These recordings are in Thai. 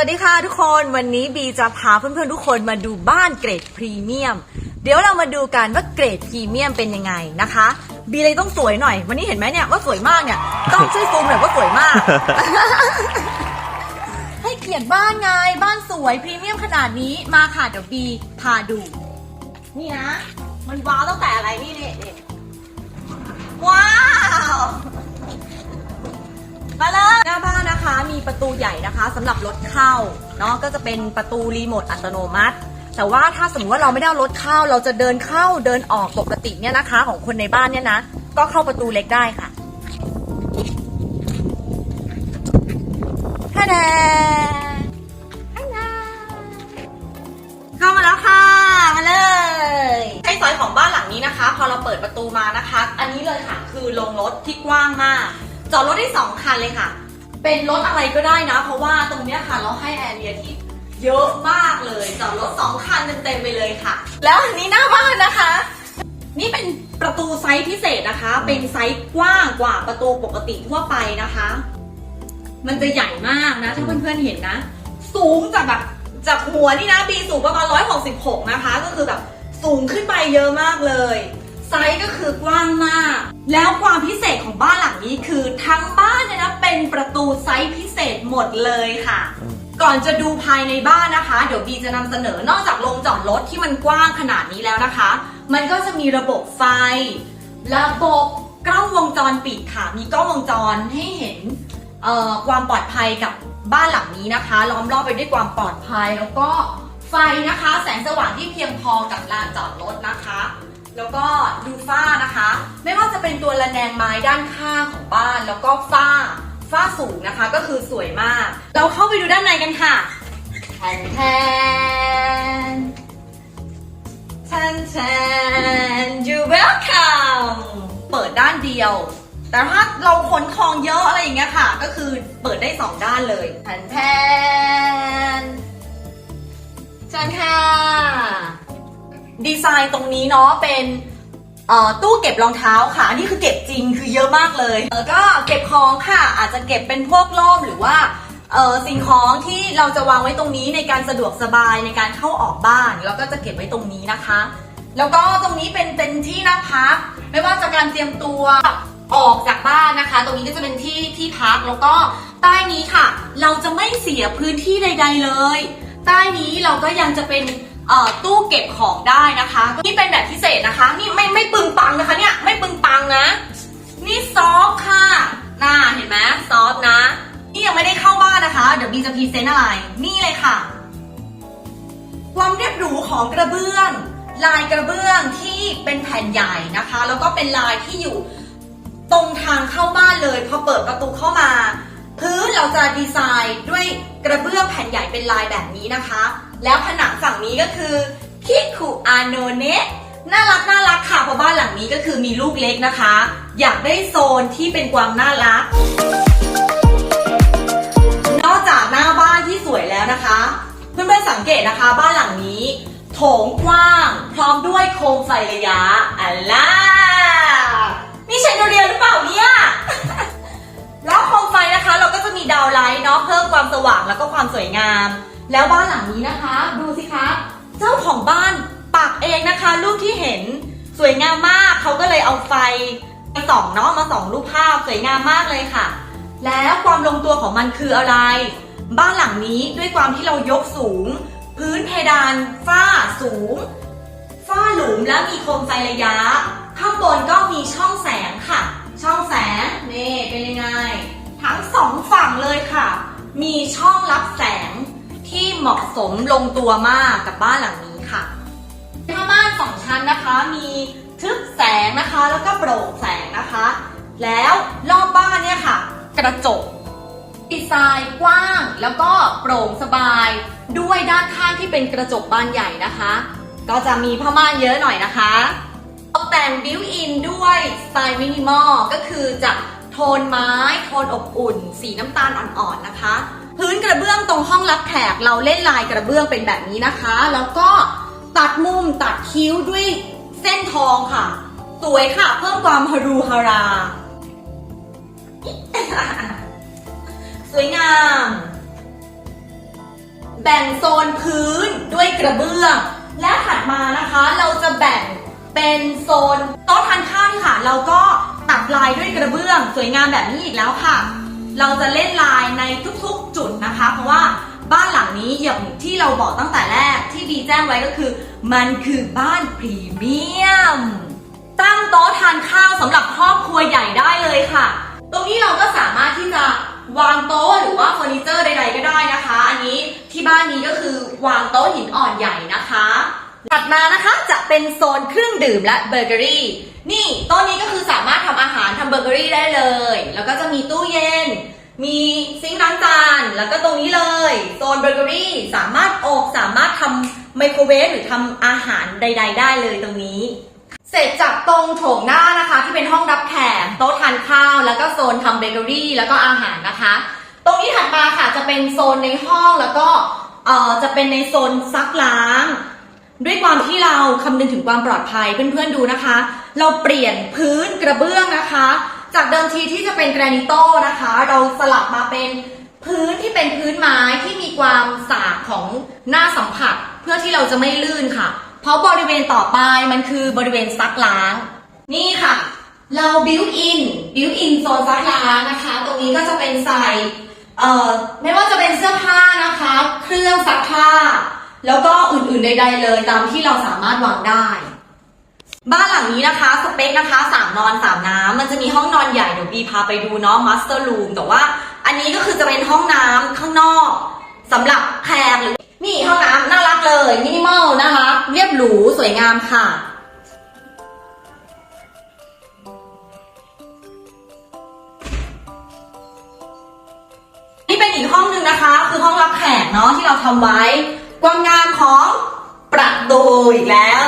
สวัสดีค่ะทุกคนวันนี้บีจะพาเพื่อนๆทุกคนมาดูบ้านเกรดพรีเมียม เดี๋ยวเรามาดูกันว่าเกรดพรีเมียมเป็นยังไงนะคะ บีเลยต้องสวยหน่อย วันนี้เห็นไหมเนี่ยว่าสวยมากเนี่ย ต้องช่วยซูมหน่อยว่าสวยมาก ให้เกียรติบ้านไงบ้านสวยพรีเมียมขนาดนี้มาค่ะเดี๋ยวบีพาดู นี่นะ มันว้าวตั้งแต่อะไรนี่นี่นี่ว้าวมาเลย มีประตูใหญ่นะคะสำหรับรถเข้าเนาะก็จะเป็นประตูรีโมทอัตโนมัติ แต่ว่าถ้าสมมติว่าเราไม่ได้เอารถเข้า เราจะเดินเข้าเดินออกปกติเนี่ยนะคะ ของคนในบ้านเนี่ยนะ ก็เข้าประตูเล็กได้ค่ะท่าแดฮัลโหลเข้ามาแล้วค่ะมาเลยใช้ซอยของบ้านหลังนี้นะคะ พอเราเปิดประตูมานะคะ อันนี้เลยค่ะ คือโรงรถที่กว้างมาก จอดรถได้สองคันเลยค่ะ เป็นรถอะไรก็ได้นะ เพราะว่าตรงเนี้ยค่ะเราให้แอร์เรียที่เยอะมากเลยจอดรถสองคันเต็มๆไปเลยค่ะ แล้วอันนี้หน้าบ้านนะคะ นี่เป็นประตูไซส์พิเศษนะคะ เป็นไซส์กว้างกว่าประตูปกติทั่วไปนะคะ มันจะใหญ่มากนะ ถ้าเพื่อนๆเห็นนะ สูงจากแบบจากหัวนี่นะบีสูงประมาณ166นะคะ ก็คือแบบสูงขึ้นไปเยอะมากเลย ไซส์ก็คือกว้างมาก แล้วความพิเศษของบ้านหลังนี้คือทั้งบ้านเนี่ยนะเป็นประตูไซส์พิเศษหมดเลยค่ะ ก่อนจะดูภายในบ้านนะคะ เดี๋ยวบีจะนำเสนอนอกจากโรงจอดรถที่มันกว้างขนาดนี้แล้วนะคะ มันก็จะมีระบบไฟ ระบบกล้องวงจรปิดค่ะ มีกล้องวงจรให้เห็นความปลอดภัยกับบ้านหลังนี้นะคะ ล้อมรอบไปด้วยความปลอดภัยแล้วก็ไฟนะคะ แสงสว่างที่เพียงพอกับลานจอดรถนะคะ แล้วก็ดูฝ้านะคะ ไม่ว่าจะเป็นตัวระแนงไม้ด้านข้างของบ้าน แล้วก็ฝ้าฝ้าสูงนะคะก็คือสวยมาก เราเข้าไปดูด้านในกันค่ะแทนแทนแทนแทน you welcome เปิดด้านเดียว แต่ถ้าเราขนของเยอะอะไรอย่างเงี้ยค่ะ ก็คือเปิดได้สองด้านเลยแทนแทนเชิญค่ะ ดีไซน์ตรงนี้เนาะเป็นตู้เก็บรองเท้าค่ะอันนี้คือเก็บจริงคือเยอะมากเลยแล้วก็เก็บของค่ะ อาจจะเก็บเป็นพวกร่มหรือว่าเออสิ่งของที่เราจะวางไว้ตรงนี้ในการสะดวกสบายในการเข้าออกบ้านเราก็จะเก็บไว้ตรงนี้นะคะ แล้วก็ตรงนี้เป็นเป็นที่นั่งพัก ไม่ว่าจะการเตรียมตัวออกจากบ้านนะคะ ตรงนี้ก็จะเป็นที่ที่พักแล้วก็ใต้นี้ค่ะ เราจะไม่เสียพื้นที่ใด ๆเลย ใต้นี้เราก็ยังจะเป็น ตู้เก็บของได้นะคะ นี่เป็นแบบพิเศษนะคะ นี่ไม่ไม่ปึงปังนะคะเนี่ยไม่ปึงปังนะ นี่ซอฟค่ะน่าเห็นไหมซอฟนะ นี่ยังไม่ได้เข้าบ้านนะคะ เดี๋ยวบีจะพรีเซนต์อะไร นี่เลยค่ะ ความเรียบหรูของกระเบื้อง ลายกระเบื้องที่เป็นแผ่นใหญ่นะคะ แล้วก็เป็นลายที่อยู่ตรงทางเข้าบ้านเลยพอเปิดประตูเข้ามา พื้นเราจะดีไซน์ด้วยกระเบื้องแผ่นใหญ่เป็นลายแบบนี้นะคะ แล้วผนังฝั่งนี้ก็คือคิคุอาโนเนะน่ารักน่ารักค่ะเพราะบ้านหลังนี้ก็คือมีลูกเล็กนะคะ อยากได้โซนที่เป็นความน่ารัก นอกจากหน้าบ้านที่สวยแล้วนะคะ เพื่อนๆสังเกตนะคะ บ้านหลังนี้โถงกว้าง พร้อมด้วยโคมไฟระยะอัลล่านี่ใช้เรียหรือเปล่าเนี่ยแล้วโคมไฟนะคะ เราก็จะมีดาวไลท์เนาะเพิ่มความสว่างแล้วก็ความสวยงาม แล้วบ้านหลังนี้นะคะ ดูสิคะ เจ้าของบ้านปักเองนะคะ รูปที่เห็นสวยงามมากเขาก็เลยเอาไฟมาส่องเนาะมาส่องรูปภาพสวยงามมากเลยค่ะ แล้วความลงตัวของมันคืออะไร บ้านหลังนี้ด้วยความที่เรายกสูง พื้นเพดานฝ้าสูงฝ้าหลุมและมีโคมไฟระยะ ข้างบนก็มีช่องแสงค่ะ ช่องแสงนี่เป็นยังไงทั้งสองฝั่งเลยค่ะ มีช่องรับแสง ที่เหมาะสมลงตัวมากกับบ้านหลังนี้ค่ะผ้าม่านสองชั้นนะคะ มีทึบแสงนะคะ แล้วก็โปร่งแสงนะคะ แล้วรอบบ้านเนี่ยค่ะ กระจกดีไซน์กว้างแล้วก็โปร่งสบาย ด้วยด้านข้างที่เป็นกระจกบานใหญ่นะคะ ก็จะมีผ้าม่านเยอะหน่อยนะคะตกแต่งบิวอินด้วยสไตล์มินิมอลก็คือจะโทนไม้ โทนอบอุ่น สีน้ำตาลอ่อนๆนะคะ พื้นกระเบื้องตรงห้องรับแขกเราเล่นลายกระเบื้องเป็นแบบนี้นะคะ แล้วก็ตัดมุมตัดคิ้วด้วยเส้นทองค่ะ สวยค่ะ เพิ่มความฮารูฮารา สวยงาม แบ่งโซนพื้นด้วยกระเบื้อง และถัดมานะคะเราจะแบ่งเป็นโซนโต๊ะทานข้าวค่ะ เราก็ตัดลายด้วยกระเบื้อง สวยงามแบบนี้อีกแล้วค่ะ เราจะเล่นลายในทุกๆจุดนะคะ เพราะว่าบ้านหลังนี้อย่างที่เราบอกตั้งแต่แรกที่บีแจ้งไว้ก็คือ มันคือบ้านพรีเมียม ตั้งโต๊ะทานข้าวสำหรับครอบครัวใหญ่ได้เลยค่ะ ตรงนี้เราก็สามารถที่จะวางโต๊ะหรือว่าเฟอร์นิเจอร์ใด ๆ ก็ได้นะคะ อันนี้ที่บ้านนี้ก็คือวางโต๊ะหินอ่อนใหญ่นะคะ ถัดมานะคะจะเป็นโซนเครื่องดื่มและเบเกอรี่ นี่โต๊ะนี้ก็คือสามารถทำอาหารทำเบเกอรี่ได้เลย แล้วก็จะมีตู้เย็น มีซิงค์ล้างจาน แล้วก็ตรงนี้เลยโซนเบเกอรี่สามารถอบสามารถทำไมโครเวฟหรือทำอาหารใด ๆ ได้เลยตรงนี้ เสร็จจากตรงโถงหน้านะคะ ที่เป็นห้องรับแขกโต๊ะทานข้าว แล้วก็โซนทำเบเกอรี่แล้วก็อาหารนะคะ ตรงนี้ถัดมาค่ะจะเป็นโซนในห้องแล้วก็เอ่อจะเป็นในโซนซักล้าง ด้วยความที่เราคำนึงถึงความปลอดภัยเพื่อนๆดูนะคะ เราเปลี่ยนพื้นกระเบื้องนะคะ จากเดิมทีที่จะเป็นแกรนิโต้นะคะ เราสลับมาเป็นพื้นที่เป็นพื้นไม้ที่มีความสากของหน้าสัมผัสเพื่อที่เราจะไม่ลื่นค่ะ เพราะบริเวณต่อไปมันคือบริเวณซักล้าง นี่ค่ะ เราบิวอินบิวอินโซนซักล้างนะคะ ตรงนี้ก็จะเป็นใส่เอ่อไม่ว่าจะเป็นเสื้อผ้านะคะ เครื่องซักผ้า แล้วก็อื่นๆใดๆเลยตามที่เราสามารถวางได้ บ้านหลังนี้นะคะ สเปคนะคะสามนอนสามน้ำมันจะมีห้องนอนใหญ่เดี๋ยวบีพาไปดูเนาะมาสเตอร์รูมแต่ว่าอันนี้ก็คือจะเป็นห้องน้ำข้างนอกสำหรับแขกหรือนี่ห้องน้ำน่ารักเลยมินิมอลนะคะเรียบหรูสวยงามค่ะนี่เป็นอีกห้องหนึ่งนะคะ คือห้องรับแขกเนาะที่เราทำไว้ ความงามของประตูอีกแล้ว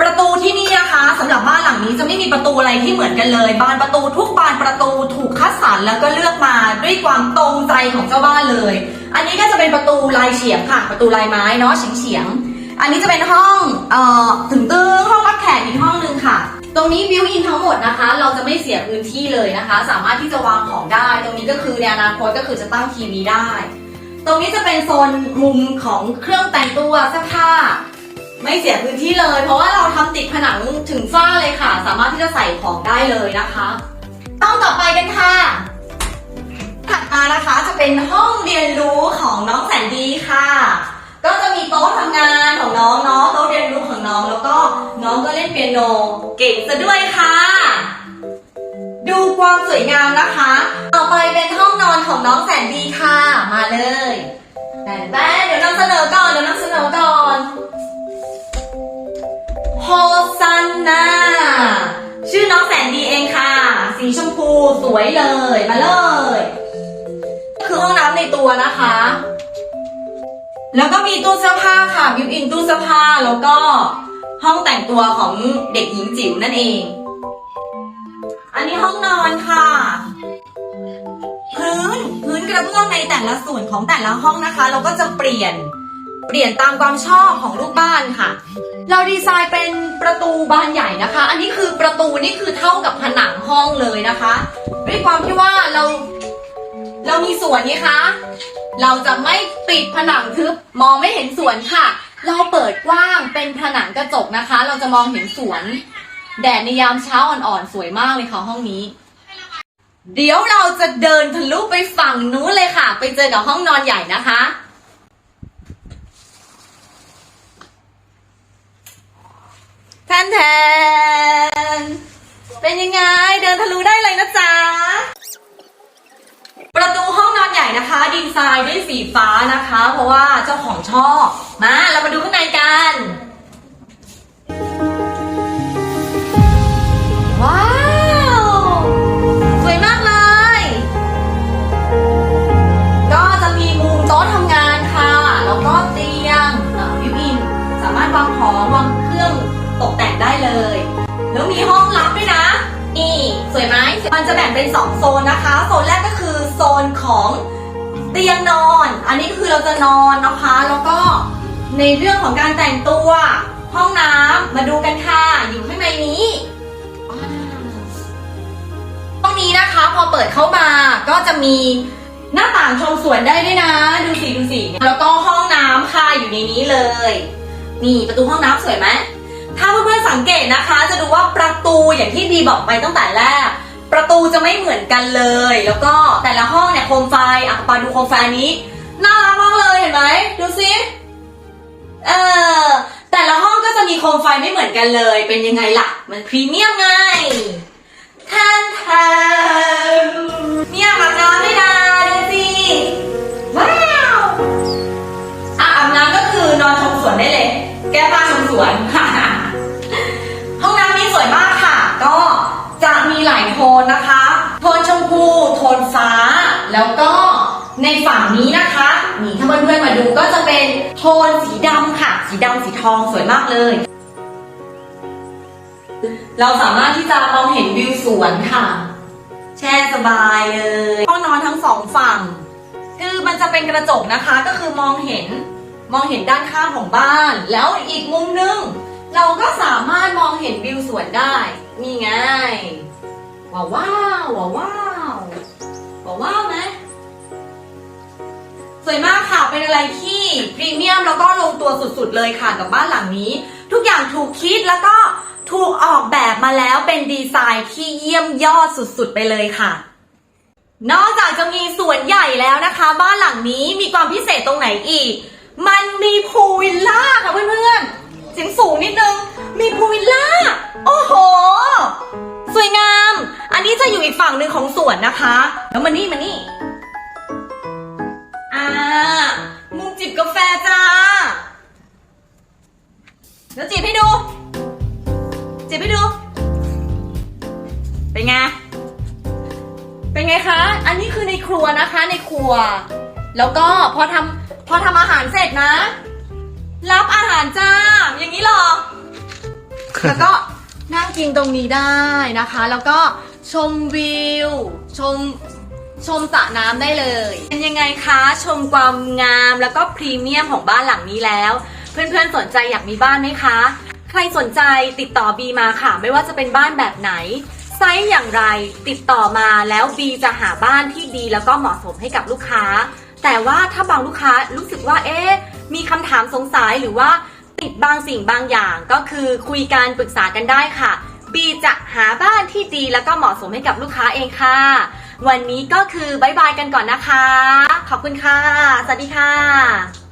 ประตูที่นี่นะคะสำหรับบ้านหลังนี้จะไม่มีประตูอะไรที่เหมือนกันเลยบานประตูทุกบานประตูถูกคัดสรรแล้วก็เลือกมาด้วยความตรงใจของเจ้าบ้านเลย อันนี้ก็จะเป็นประตูลายเฉียงค่ะ ประตูลายไม้เนาะเฉียงเฉียงๆอันนี้จะเป็นห้องเอ่อถึงตึงห้องรับแขกอีกห้องหนึ่งค่ะ ตรงนี้บิวอินทั้งหมดนะคะ เราจะไม่เสียพื้นที่เลยนะคะ สามารถที่จะวางของได้ ตรงนี้ก็คือในอนาคตก็คือจะตั้งทีวีได้ ตรงนี้จะเป็นโซนมุมของเครื่องแต่งตัวเสื้อผ้า ไม่เสียพื้นที่เลย เพราะว่าเราทำติดผนังถึงฝ้าเลยค่ะ สามารถที่จะใส่ของได้เลยนะคะห้องต่อไปกันค่ะถัดมานะคะจะเป็นห้องเรียนรู้ของน้องแสนดีค่ะ ก็จะมีโต๊ะทำงานของน้องเนาะโต๊ะเรียนรู้ของน้องแล้วก็น้องก็เล่นเปียโนเก่งซะด้วยค่ะ ดูความสวยงามนะคะ ต่อไปเป็นห้องนอนของน้องแสนดีค่ะ มาเลยแต่แต่เดี๋ยวนำเสนอก่อนเดี๋ยวนำเสนอก่อน ซันนาชื่อน้องแสนดีเองค่ะ สีชมพูสวยเลยมาเลย คือห้องน้ำในตัวนะคะ แล้วก็มีตู้เสื้อผ้าค่ะบิวอินตู้เสื้อผ้าแล้วก็ห้องแต่งตัวของเด็กหญิงจิ๋วนั่นเอง อันนี้ห้องนอนค่ะ พื้นพื้นกระเบื้องในแต่ละส่วนของแต่ละห้องนะคะ เราก็จะเปลี่ยน เปลี่ยนตามความชอบของลูกบ้านค่ะ เราดีไซน์เป็นประตูบานใหญ่นะคะ อันนี้คือประตูนี่คือเท่ากับผนังห้องเลยนะคะ ด้วยความที่ว่าเรา เรามีสวนนี้คะเราจะไม่ปิดผนังทึบมองไม่เห็นสวนค่ะ เราเปิดกว้างเป็นผนังกระจกนะคะ เราจะมองเห็นสวน แดดในยามเช้าอ่อนๆสวยมากเลยค่ะห้องนี้ เดี๋ยวเราจะเดินทะลุไปฝั่งนู้นเลยค่ะ ไปเจอกับห้องนอนใหญ่นะคะ แทนแทนเป็นยังไงเดินทะลุได้เลยนะจ๊ะ ประตูห้องนอนใหญ่นะคะ ดีไซน์ด้วยสีฟ้านะคะ เพราะว่าเจ้าของชอบ มาเรามาดูข้างในกัน เลย แล้วมีห้องลับด้วยนะ นี่สวยไหมมันจะแบ่งเป็น 2 โซนนะคะ โซนแรกก็คือโซนของเตียงนอน อันนี้คือเราจะนอนนะคะ แล้วก็ในเรื่องของการแต่งตัว ห้องน้ำมาดูกันค่ะ อยู่ข้างในนี้ห้องนี้นะคะพอเปิดเข้ามาก็จะมีหน้าต่างชมสวนได้ด้วยนะ ดูสิดูสิแล้วก็ห้องน้ำค่ะอยู่ในนี้เลย นี่ประตูห้องน้ำสวยไหม ถ้าเพื่อนๆสังเกตนะคะ จะดูว่าประตูอย่างที่บีบอกไปตั้งแต่แรก ประตูจะไม่เหมือนกันเลย แล้วก็แต่ละห้องเนี่ยโคมไฟอะปาดูโคมไฟอันนี้น่ารักมากเลยเห็นไหมดูสิเออแต่ละห้องก็จะมีโคมไฟไม่เหมือนกันเลย เป็นยังไงล่ะ มันพรีเมียมไงแทนแทนเนี่ยอาบน้ำด้วยนะดู นี้นะคะนี่ถ้าเพื่อนๆมาดูก็จะเป็นโทนสีดำค่ะ สีดำสีทองสวยมากเลย เราสามารถที่จะมองเห็นวิวสวนค่ะ แช่สบายเลยห้องนอนทั้งสองฝั่ง คือมันจะเป็นกระจกนะคะ ก็คือมองเห็นมองเห็นด้านข้างของบ้าน แล้วอีกมุมนึง เราก็สามารถมองเห็นวิวสวนได้ นี่ไงว้าวว้าวว้าวว้าวว้าวไหม สวยมากค่ะ เป็นอะไรที่พรีเมียมแล้วก็ลงตัวสุดๆเลยค่ะกับบ้านหลังนี้ ทุกอย่างถูกคิดแล้วก็ถูกออกแบบมาแล้วเป็นดีไซน์ที่เยี่ยมยอดสุดๆไปเลยค่ะ นอกจากจะมีสวนใหญ่แล้วนะคะ บ้านหลังนี้มีความพิเศษตรงไหนอีก มันมีพูลวิลล่าค่ะเพื่อนๆเสียงสูงนิดนึง มีพูลวิลล่า โอ้โห สวยงาม อันนี้จะอยู่อีกฝั่งหนึ่งของสวนนะคะ แล้วมานี่มานี่ มุมจิบกาแฟจ้าเดี๋ยวจิบให้ดู จิบให้ดู เป็นไง เป็นไงคะ อันนี้คือในครัวนะคะในครัว แล้วก็พอทำพอทำอาหารเสร็จนะ รับอาหารจ้า อย่างนี้หรอ แล้วก็นั่งกินตรงนี้ได้นะคะ แล้วก็ชมวิว ชม ชมสระน้ำได้เลย เป็นยังไงคะชมความงามแล้วก็พรีเมียมของบ้านหลังนี้แล้ว เพื่อนๆสนใจอยากมีบ้านไหมคะ ใครสนใจติดต่อบีมาค่ะ ไม่ว่าจะเป็นบ้านแบบไหนไซส์อย่างไรติดต่อมาแล้วบีจะหาบ้านที่ดีแล้วก็เหมาะสมให้กับลูกค้า แต่ว่าถ้าบางลูกค้ารู้สึกว่าเอ๊ะมีคำถามสงสัยหรือว่าติดบางสิ่งบางอย่างก็คือคุยกันปรึกษากันได้ค่ะ บีจะหาบ้านที่ดีแล้วก็เหมาะสมให้กับลูกค้าเองค่ะ วันนี้ก็คือบายบายกันก่อนนะคะ ขอบคุณค่ะ สวัสดีค่ะ